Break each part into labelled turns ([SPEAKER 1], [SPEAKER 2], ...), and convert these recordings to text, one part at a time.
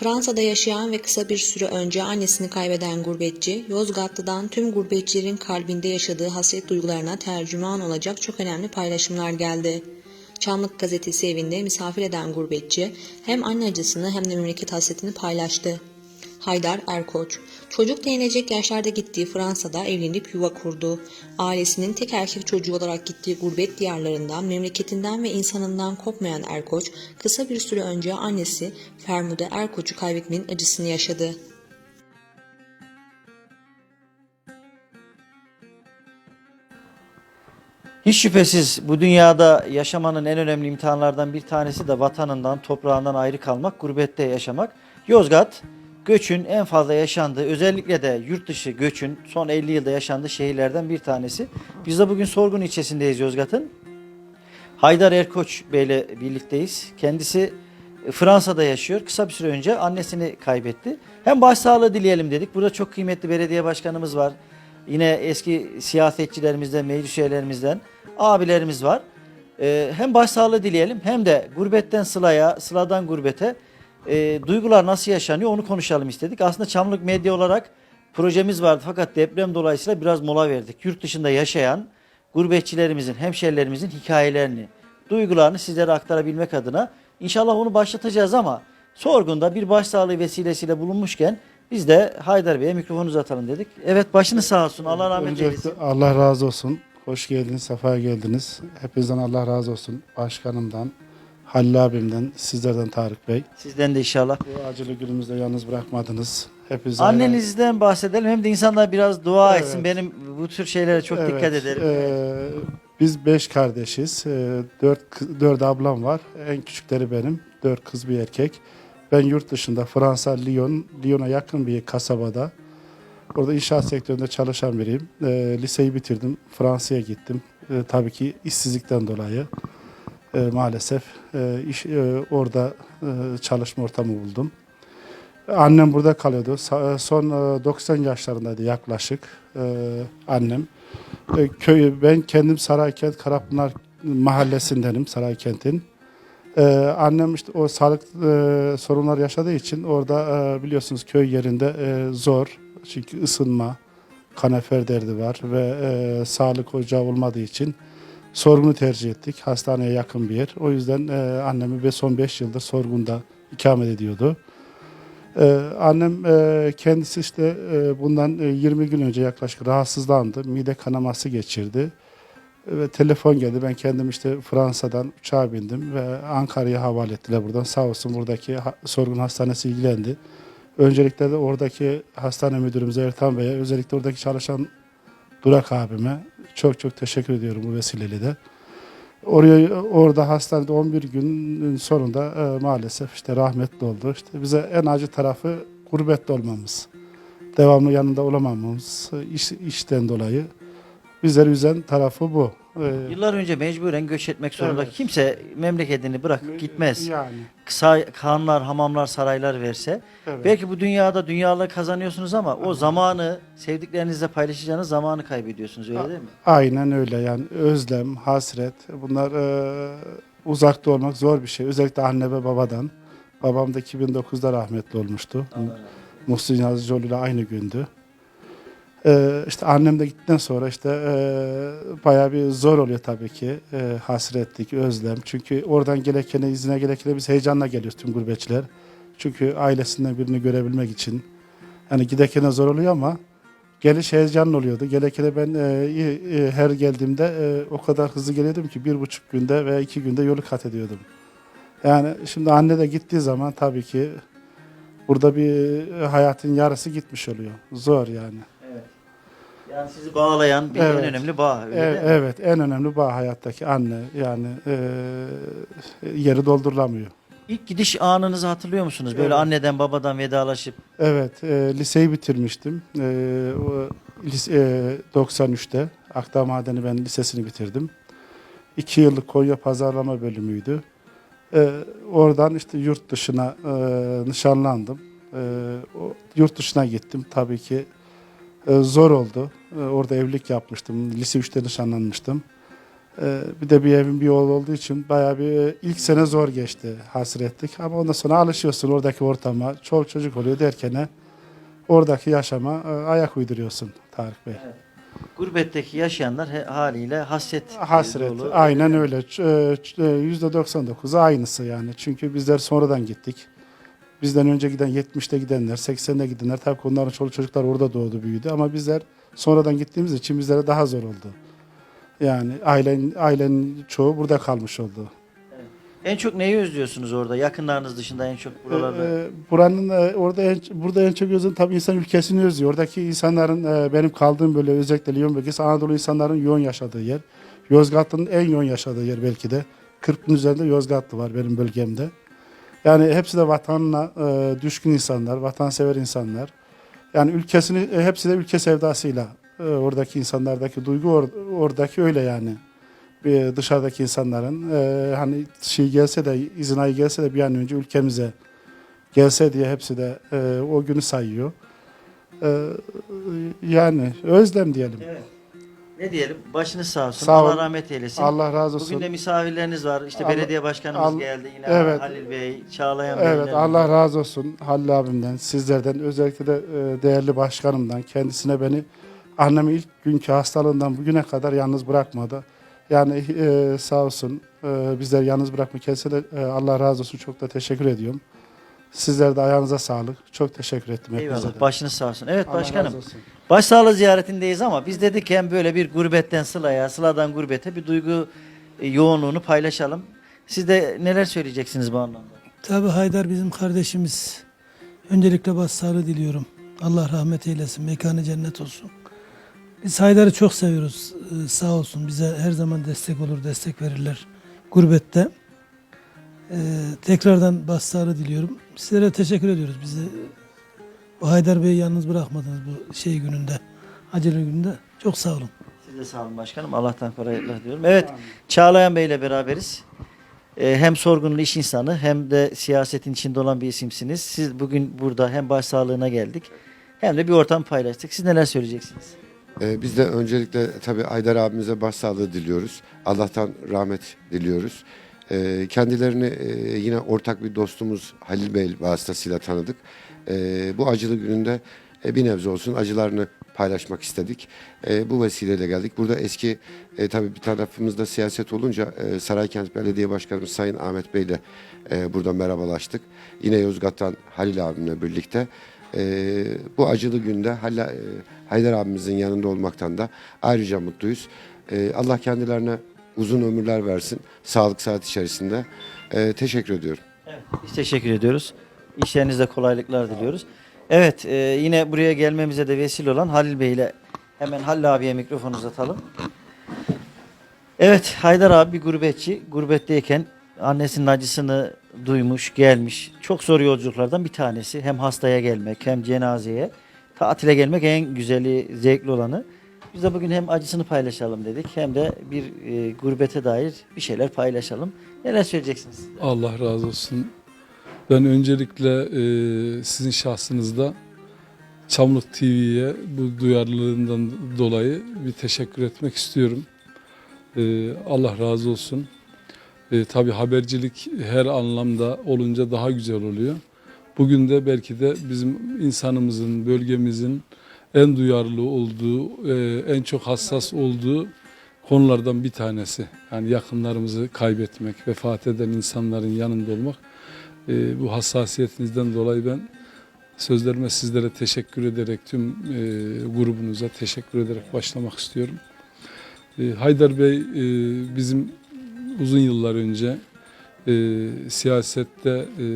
[SPEAKER 1] Fransa'da yaşayan ve kısa bir süre önce annesini kaybeden gurbetçi, Yozgatlı'dan tüm gurbetçilerin kalbinde yaşadığı hasret duygularına tercüman olacak çok önemli paylaşımlar geldi. Çamlık gazetesi evinde misafir eden gurbetçi hem anne acısını hem de memleket hasretini paylaştı. Haydar Erkoç, çocuk değinecek yaşlarda gittiği Fransa'da evlenip yuva kurdu. Ailesinin tek erkek çocuğu olarak gittiği gurbet diyarlarından, memleketinden ve insanından kopmayan Erkoç, kısa bir süre önce annesi Fermude Erkoç'u kaybetmenin acısını yaşadı.
[SPEAKER 2] Hiç şüphesiz bu dünyada yaşamanın en önemli imtihanlardan bir tanesi de vatanından, toprağından ayrı kalmak, gurbette yaşamak. Yozgat, göçün en fazla yaşandığı, özellikle de yurt dışı göçün son 50 yılda yaşandığı şehirlerden bir tanesi. Biz de bugün Sorgun ilçesindeyiz Yozgat'ın. Haydar Erkoç Bey'le birlikteyiz. Kendisi Fransa'da yaşıyor. Kısa bir süre önce annesini kaybetti. Hem başsağlığı dileyelim dedik. Burada çok kıymetli belediye başkanımız var. Yine eski siyasetçilerimizden, meclis üyelerimizden abilerimiz var. Ee, hem başsağlığı dileyelim hem de gurbetten sılaya, sıladan gurbete e, duygular nasıl yaşanıyor onu konuşalım istedik. Aslında Çamlık Medya olarak projemiz vardı fakat deprem dolayısıyla biraz mola verdik. Yurt dışında yaşayan gurbetçilerimizin, hemşerilerimizin hikayelerini, duygularını sizlere aktarabilmek adına inşallah onu başlatacağız ama sorgunda bir başsağlığı vesilesiyle bulunmuşken biz de Haydar Bey'e mikrofonu uzatalım dedik. Evet başınız sağ olsun. Allah rahmet
[SPEAKER 3] Öncelikle
[SPEAKER 2] eylesin.
[SPEAKER 3] Allah razı olsun. Hoş geldiniz, sefa geldiniz. Hepinizden Allah razı olsun. Başkanımdan, Halil abimden, sizlerden Tarık Bey.
[SPEAKER 2] Sizden de inşallah.
[SPEAKER 3] Bu acılı günümüzde yalnız bırakmadınız. Hepinize
[SPEAKER 2] Annenizden bahsedelim hem de insanlar biraz dua
[SPEAKER 3] Evet.
[SPEAKER 2] etsin. Benim bu tür şeylere çok
[SPEAKER 3] Evet,
[SPEAKER 2] dikkat ederim.
[SPEAKER 3] e, biz beş kardeşiz. E, dört, kı- dört ablam var. En küçükleri benim. Dört kız bir erkek. Ben yurt dışında Fransa, Lyon, Lyon'a yakın bir kasabada. Orada inşaat sektöründe çalışan biriyim. E, liseyi bitirdim. Fransa'ya gittim. E, tabii ki işsizlikten dolayı. E, maalesef e, iş, e, orada e, çalışma ortamı buldum. Annem burada kalıyordu. Sa- Son e, 90 yaşlarındaydı yaklaşık e, annem. E, Köyü ben kendim Saraykent Karapınar mahallesindenim Saraykent'in. E, annem işte o sağlık e, sorunlar yaşadığı için orada e, biliyorsunuz köy yerinde e, zor. Çünkü ısınma, kanefer derdi var ve e, sağlık ocağı olmadığı için sorgunu tercih ettik. Hastaneye yakın bir yer. O yüzden e, annemi ve son 5 yıldır sorgunda ikamet ediyordu. Ee, annem e, kendisi işte e, bundan e, 20 gün önce yaklaşık rahatsızlandı. Mide kanaması geçirdi. Ve telefon geldi. Ben kendim işte Fransa'dan uçağa bindim ve Ankara'ya havale ettiler buradan. Sağ olsun buradaki ha- sorgun hastanesi ilgilendi. Öncelikle de oradaki hastane müdürümüze Ertan Bey'e, özellikle oradaki çalışan Durak abime çok çok teşekkür ediyorum bu vesileyle de. Oraya orada hastanede 11 günün sonunda e, maalesef işte rahmetli oldu. İşte bize en acı tarafı gurbette olmamız. Devamlı yanında olamamamız iş, işten dolayı. Bizleri üzen tarafı bu. E,
[SPEAKER 2] Yıllar önce mecburen göç etmek zorunda.
[SPEAKER 3] Evet.
[SPEAKER 2] Kimse memleketini bırakıp gitmez.
[SPEAKER 3] Yani.
[SPEAKER 2] Kısa kanlar, hamamlar, saraylar verse.
[SPEAKER 3] Evet.
[SPEAKER 2] Belki bu dünyada dünyalığı kazanıyorsunuz ama o zamanı sevdiklerinizle paylaşacağınız zamanı kaybediyorsunuz öyle değil mi?
[SPEAKER 3] Aynen öyle yani özlem, hasret bunlar e, uzakta olmak zor bir şey. Özellikle anne ve babadan. Babam da 2009'da rahmetli olmuştu. Muhsin Yazıcıoğlu ile aynı gündü. Ee, işte annem de gittikten sonra işte e, bayağı bir zor oluyor tabii ki. E, hasretlik, özlem. Çünkü oradan gelekene, izine gelekene biz heyecanla geliyoruz tüm gurbetçiler. Çünkü ailesinden birini görebilmek için. Yani gidekene zor oluyor ama geliş heyecanlı oluyordu. Gelekene ben e, e, her geldiğimde e, o kadar hızlı geliyordum ki bir buçuk günde veya iki günde yolu kat ediyordum. Yani şimdi anne de gittiği zaman tabii ki burada bir hayatın yarısı gitmiş oluyor. Zor yani.
[SPEAKER 2] Yani sizi bağlayan bir
[SPEAKER 3] Evet.
[SPEAKER 2] en önemli bağ öyle
[SPEAKER 3] E-
[SPEAKER 2] değil mi?
[SPEAKER 3] evet, en önemli bağ hayattaki anne yani e, yeri doldurulamıyor.
[SPEAKER 2] İlk gidiş anınızı hatırlıyor musunuz? Böyle
[SPEAKER 3] Evet.
[SPEAKER 2] anneden babadan vedalaşıp
[SPEAKER 3] Evet, e, liseyi bitirmiştim. E, o, lise, e, 93'te Akdağ Madeni ben lisesini bitirdim. İki yıllık Konya pazarlama bölümüydü. E, oradan işte yurt dışına e, nişanlandım. E, o, yurt dışına gittim. Tabii ki zor oldu. E, orada evlilik yapmıştım. Lise 3'te nişanlanmıştım. Ee, bir de bir evin bir oğlu olduğu için bayağı bir e, ilk sene zor geçti hasretlik. Ama ondan sonra alışıyorsun oradaki ortama. Çoluk çocuk oluyor derken e, oradaki yaşama e, ayak uyduruyorsun Tarık Bey.
[SPEAKER 2] Gurbetteki yaşayanlar haliyle hasret
[SPEAKER 3] Hasret.
[SPEAKER 2] dolu.
[SPEAKER 3] Aynen öyle. Ç- e, ç- e, %99'u aynısı yani. Çünkü bizler sonradan gittik. Bizden önce giden 70'te gidenler, 80'de gidenler tabii onların çoluk çocuklar orada doğdu büyüdü ama bizler sonradan gittiğimiz için bizlere daha zor oldu. Yani ailen ailenin çoğu burada kalmış oldu.
[SPEAKER 2] En çok neyi özlüyorsunuz orada? Yakınlarınız dışında en çok buralarda.
[SPEAKER 3] Ee, buranın e, orada en, burada en çok özlem tabii insan ülkesini özlüyor. Oradaki insanların e, benim kaldığım böyle özellikle Lyon bölgesi Anadolu insanların yoğun yaşadığı yer. Yozgat'ın en yoğun yaşadığı yer belki de. 40 bin üzerinde Yozgatlı var benim bölgemde. Yani hepsi de vatanına e, düşkün insanlar, vatansever insanlar. Yani ülkesini e, hepsi de ülke sevdasıyla e, oradaki insanlardaki duygu or- oradaki öyle yani. Bir dışarıdaki insanların e, hani şey gelse de izin ayı gelse de bir an önce ülkemize gelse diye hepsi de e, o günü sayıyor. E, yani özlem diyelim.
[SPEAKER 2] Evet. Ne diyelim? Başınız sağ olsun.
[SPEAKER 3] Sağ
[SPEAKER 2] Allah
[SPEAKER 3] olun.
[SPEAKER 2] rahmet eylesin.
[SPEAKER 3] Allah razı olsun.
[SPEAKER 2] Bugün de misafirleriniz var. İşte
[SPEAKER 3] Allah-
[SPEAKER 2] belediye başkanımız
[SPEAKER 3] Allah-
[SPEAKER 2] geldi yine
[SPEAKER 3] Evet.
[SPEAKER 2] Halil Bey, Çağlayan
[SPEAKER 3] Evet
[SPEAKER 2] Beyler.
[SPEAKER 3] Allah razı olsun Halil abimden, sizlerden, özellikle de e, değerli başkanımdan, kendisine beni annemi ilk günkü hastalığından bugüne kadar yalnız bırakmadı. Yani e, sağ olsun e, bizleri yalnız bırakma kendisine de, e, Allah razı olsun çok da teşekkür ediyorum. Sizler de ayağınıza sağlık. Çok teşekkür ettim hepinize
[SPEAKER 2] Eyvallah.
[SPEAKER 3] de.
[SPEAKER 2] Başınız sağ olsun. Evet
[SPEAKER 3] Allah
[SPEAKER 2] başkanım.
[SPEAKER 3] razı olsun.
[SPEAKER 2] Başsağlığı ziyaretindeyiz ama biz dedik ki hem böyle bir gurbetten sılaya, sıladan gurbete bir duygu e, yoğunluğunu paylaşalım. Siz de neler söyleyeceksiniz bu anlamda?
[SPEAKER 4] Tabi Haydar bizim kardeşimiz. Öncelikle başsağlığı diliyorum. Allah rahmet eylesin. Mekanı cennet olsun. Biz Haydar'ı çok seviyoruz. Ee, sağ olsun. Bize her zaman destek olur, destek verirler. Gurbette. Ee, tekrardan başsağlığı diliyorum. Sizlere teşekkür ediyoruz. Bizi bu Haydar Bey'i yalnız bırakmadınız bu şey gününde. Acele gününde. Çok sağ olun.
[SPEAKER 2] Siz de sağ olun başkanım. Allah'tan kolaylıklar diyorum. Evet, Çağlayan Bey ile beraberiz. Ee, hem sorgunlu iş insanı hem de siyasetin içinde olan bir isimsiniz. Siz bugün burada hem başsağlığına geldik hem de bir ortam paylaştık. Siz neler söyleyeceksiniz?
[SPEAKER 5] Ee, biz de öncelikle tabii Aydar abimize başsağlığı diliyoruz. Allah'tan rahmet diliyoruz. Ee, kendilerini e, yine ortak bir dostumuz Halil Bey vasıtasıyla tanıdık. Ee, bu acılı gününde e, bir nebze olsun acılarını paylaşmak istedik. E, bu vesileyle geldik. Burada eski e, tabii bir tarafımızda siyaset olunca e, Saraykent Belediye Başkanımız Sayın Ahmet Bey ile e, burada merhabalaştık. Yine Yozgat'tan Halil abimle birlikte. E, bu acılı günde Halla, e, Haydar abimizin yanında olmaktan da ayrıca mutluyuz. E, Allah kendilerine uzun ömürler versin. Sağlık saat içerisinde. E, teşekkür ediyorum.
[SPEAKER 2] Evet, biz teşekkür ediyoruz. İşlerinizde kolaylıklar diliyoruz. Evet, e, yine buraya gelmemize de vesile olan Halil Bey ile hemen Halil abiye mikrofonu uzatalım. Evet, Haydar abi bir gurbetçi. Gurbetteyken annesinin acısını duymuş, gelmiş. Çok zor yolculuklardan bir tanesi. Hem hastaya gelmek, hem cenazeye. Tatile gelmek en güzeli, zevkli olanı. Biz de bugün hem acısını paylaşalım dedik, hem de bir e, gurbete dair bir şeyler paylaşalım. Neler söyleyeceksiniz?
[SPEAKER 6] Allah razı olsun. Ben öncelikle e, sizin şahsınızda Çamlık TV'ye bu duyarlılığından dolayı bir teşekkür etmek istiyorum. E, Allah razı olsun. E, tabii habercilik her anlamda olunca daha güzel oluyor. Bugün de belki de bizim insanımızın, bölgemizin en duyarlı olduğu, e, en çok hassas olduğu konulardan bir tanesi. Yani yakınlarımızı kaybetmek, vefat eden insanların yanında olmak. E, bu hassasiyetinizden dolayı ben sözlerime sizlere teşekkür ederek tüm e, grubunuza teşekkür ederek başlamak istiyorum. Haydar Bey bizim uzun yıllar önce siyasette e,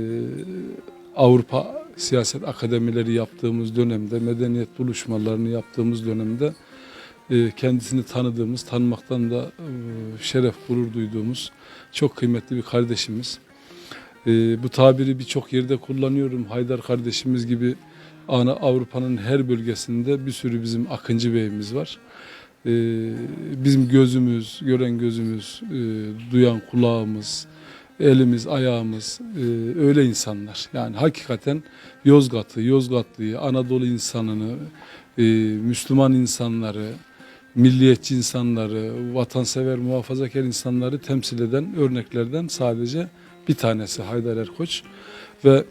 [SPEAKER 6] Avrupa siyaset akademileri yaptığımız dönemde, medeniyet buluşmalarını yaptığımız dönemde e, kendisini tanıdığımız, tanımaktan da e, şeref, gurur duyduğumuz çok kıymetli bir kardeşimiz. E, bu tabiri birçok yerde kullanıyorum. Haydar kardeşimiz gibi ana Avrupa'nın her bölgesinde bir sürü bizim Akıncı Bey'imiz var. Bizim gözümüz, gören gözümüz, duyan kulağımız, elimiz, ayağımız e, öyle insanlar. Yani hakikaten Yozgat'ı, Yozgatlıyı, Anadolu insanını, e, Müslüman insanları, milliyetçi insanları, vatansever, muhafazakar insanları temsil eden örneklerden sadece bir tanesi Haydar Erkoç. Ve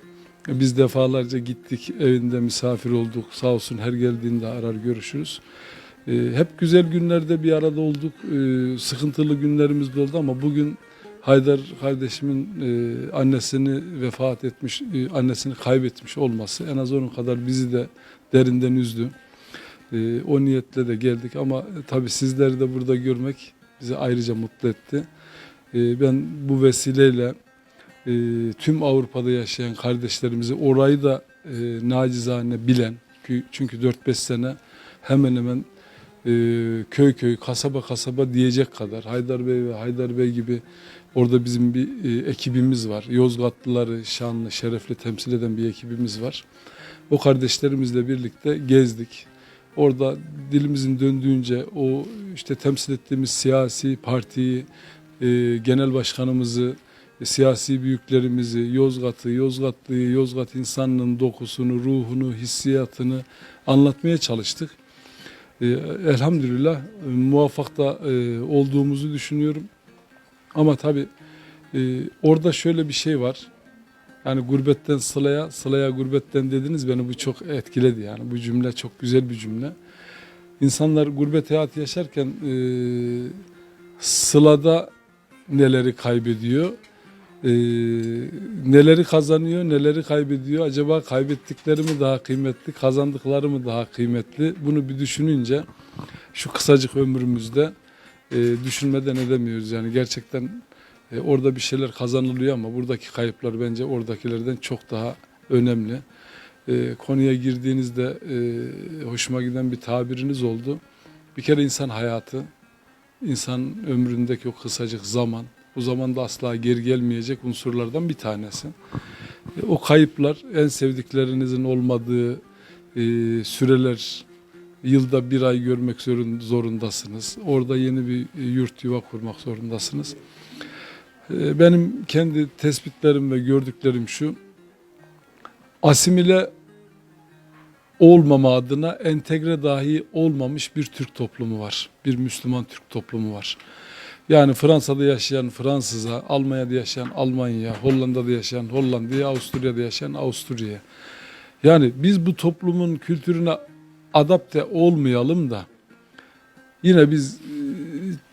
[SPEAKER 6] biz defalarca gittik, evinde misafir olduk. Sağ olsun her geldiğinde arar görüşürüz. Ee, hep güzel günlerde bir arada olduk. Ee, sıkıntılı günlerimiz de oldu ama bugün Haydar kardeşimin e, annesini vefat etmiş, e, annesini kaybetmiş olması en az onun kadar bizi de derinden üzdü. E, o niyetle de geldik ama e, tabii sizleri de burada görmek bizi ayrıca mutlu etti. E, ben bu vesileyle e, tüm Avrupa'da yaşayan kardeşlerimizi orayı da e, nacizane bilen kü- çünkü 4-5 sene hemen hemen e, köy köy kasaba kasaba diyecek kadar Haydar Bey ve Haydar Bey gibi orada bizim bir e, ekibimiz var. Yozgatlıları şanlı şerefli temsil eden bir ekibimiz var. O kardeşlerimizle birlikte gezdik. Orada dilimizin döndüğünce o işte temsil ettiğimiz siyasi partiyi, e, genel başkanımızı, e, siyasi büyüklerimizi, Yozgat'ı, Yozgatlıyı, Yozgat insanının dokusunu, ruhunu, hissiyatını anlatmaya çalıştık. E, elhamdülillah e, muvaffak da e, olduğumuzu düşünüyorum. Ama tabii e, orada şöyle bir şey var. Yani gurbetten sılaya, sılaya gurbetten dediniz beni bu çok etkiledi yani bu cümle çok güzel bir cümle. İnsanlar gurbet hayatı yaşarken e, sılada neleri kaybediyor, e, neleri kazanıyor, neleri kaybediyor. Acaba kaybettikleri mi daha kıymetli, kazandıkları mı daha kıymetli? Bunu bir düşününce şu kısacık ömrümüzde e, düşünmeden edemiyoruz. Yani gerçekten e, orada bir şeyler kazanılıyor ama buradaki kayıplar bence oradakilerden çok daha önemli. E, konuya girdiğinizde e, hoşuma giden bir tabiriniz oldu. Bir kere insan hayatı, insan ömründeki o kısacık zaman, bu zamanda asla geri gelmeyecek unsurlardan bir tanesi. E, o kayıplar en sevdiklerinizin olmadığı e, süreler, yılda bir ay görmek zorun- zorundasınız. Orada yeni bir e, yurt yuva kurmak zorundasınız. E, Benim kendi tespitlerim ve gördüklerim şu. Asimile olmama adına entegre dahi olmamış bir Türk toplumu var. Bir Müslüman Türk toplumu var. Yani Fransa'da yaşayan Fransız'a, Almanya'da yaşayan Almanya, Hollanda'da yaşayan Hollanda'ya, Avusturya'da yaşayan Avusturya'ya. Yani biz bu toplumun kültürüne adapte olmayalım da yine biz e,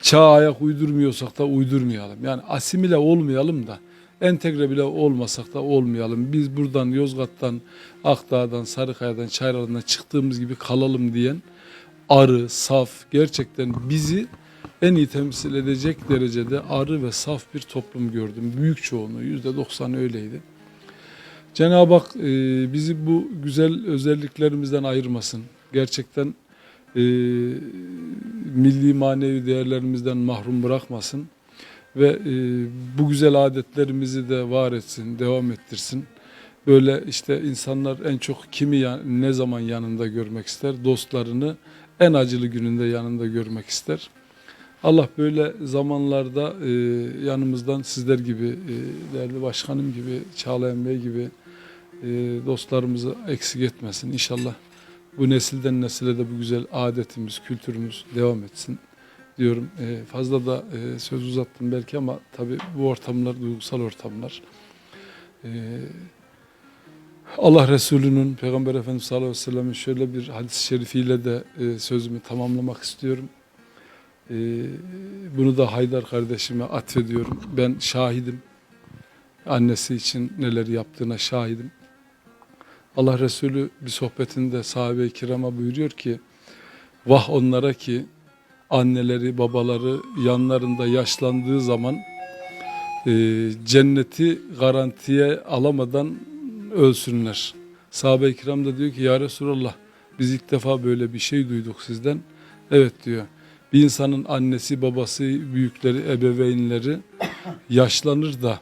[SPEAKER 6] çağa ayak uydurmuyorsak da uydurmayalım. Yani asimile olmayalım da entegre bile olmasak da olmayalım. Biz buradan Yozgat'tan, Akdağ'dan, Sarıkaya'dan, Çayralı'dan çıktığımız gibi kalalım diyen arı, saf, gerçekten bizi en iyi temsil edecek derecede arı ve saf bir toplum gördüm. Büyük çoğunluğu, yüzde doksan öyleydi. Cenab-ı Hak e, bizi bu güzel özelliklerimizden ayırmasın. Gerçekten e, milli manevi değerlerimizden mahrum bırakmasın. Ve e, bu güzel adetlerimizi de var etsin, devam ettirsin. Böyle işte insanlar en çok kimi ne zaman yanında görmek ister? Dostlarını en acılı gününde yanında görmek ister. Allah böyle zamanlarda e, yanımızdan sizler gibi, e, değerli başkanım gibi, Çağlayan Bey gibi e, dostlarımızı eksik etmesin. İnşallah bu nesilden nesile de bu güzel adetimiz, kültürümüz devam etsin diyorum. E, fazla da e, söz uzattım belki ama tabii bu ortamlar duygusal ortamlar. E, Allah Resulü'nün, Peygamber Efendimiz sallallahu aleyhi ve sellem'in şöyle bir hadis-i şerifiyle de e, sözümü tamamlamak istiyorum. E, bunu da Haydar kardeşime atfediyorum. Ben şahidim. Annesi için neler yaptığına şahidim. Allah Resulü bir sohbetinde sahabe-i kirama buyuruyor ki vah onlara ki anneleri babaları yanlarında yaşlandığı zaman e, cenneti garantiye alamadan ölsünler. Sahabe-i kiram da diyor ki ya Resulallah biz ilk defa böyle bir şey duyduk sizden. Evet diyor. Bir insanın annesi, babası, büyükleri, ebeveynleri yaşlanır da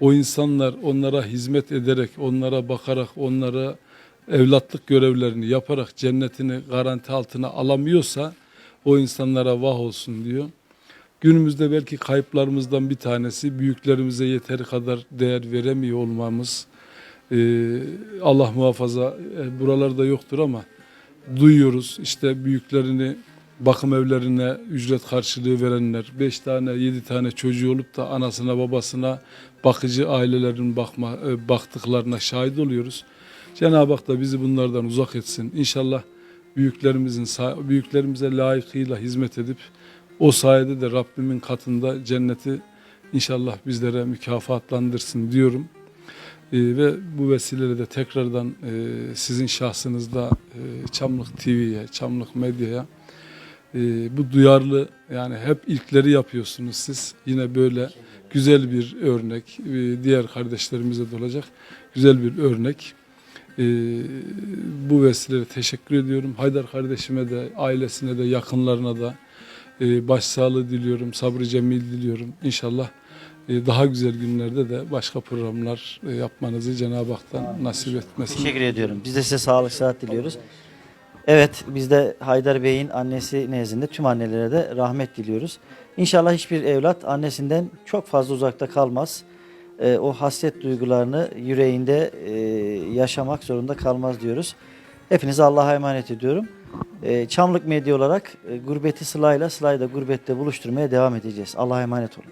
[SPEAKER 6] o insanlar onlara hizmet ederek, onlara bakarak, onlara evlatlık görevlerini yaparak cennetini garanti altına alamıyorsa o insanlara vah olsun diyor. Günümüzde belki kayıplarımızdan bir tanesi büyüklerimize yeteri kadar değer veremiyor olmamız. Ee, Allah muhafaza e, buralarda yoktur ama duyuyoruz işte büyüklerini bakım evlerine ücret karşılığı verenler, 5 tane 7 tane çocuğu olup da anasına babasına bakıcı ailelerin bakma e, baktıklarına şahit oluyoruz. Cenab-ı Hak da bizi bunlardan uzak etsin. İnşallah büyüklerimizin büyüklerimize layıkıyla hizmet edip o sayede de Rabbimin katında cenneti inşallah bizlere mükafatlandırsın diyorum. Ee, ve bu vesileyle de tekrardan e, sizin şahsınızda e, Çamlık TV'ye, Çamlık Medya'ya e, bu duyarlı yani hep ilkleri yapıyorsunuz siz. Yine böyle güzel bir örnek, e, diğer kardeşlerimize de olacak güzel bir örnek. E, bu vesileyle teşekkür ediyorum. Haydar kardeşime de, ailesine de, yakınlarına da e, başsağlığı diliyorum, sabrı cemil diliyorum. İnşallah e, daha güzel günlerde de başka programlar e, yapmanızı Cenab-ı Hak'tan nasip etmesin.
[SPEAKER 2] Teşekkür ediyorum. Biz de size sağlık sıhhat diliyoruz. Evet biz de Haydar Bey'in annesi nezdinde tüm annelere de rahmet diliyoruz. İnşallah hiçbir evlat annesinden çok fazla uzakta kalmaz. Ee, o hasret duygularını yüreğinde e, yaşamak zorunda kalmaz diyoruz. Hepinizi Allah'a emanet ediyorum. Ee, Çamlık Medya olarak e, gurbeti Sıla'yla Sıla'yı da gurbette buluşturmaya devam edeceğiz. Allah'a emanet olun.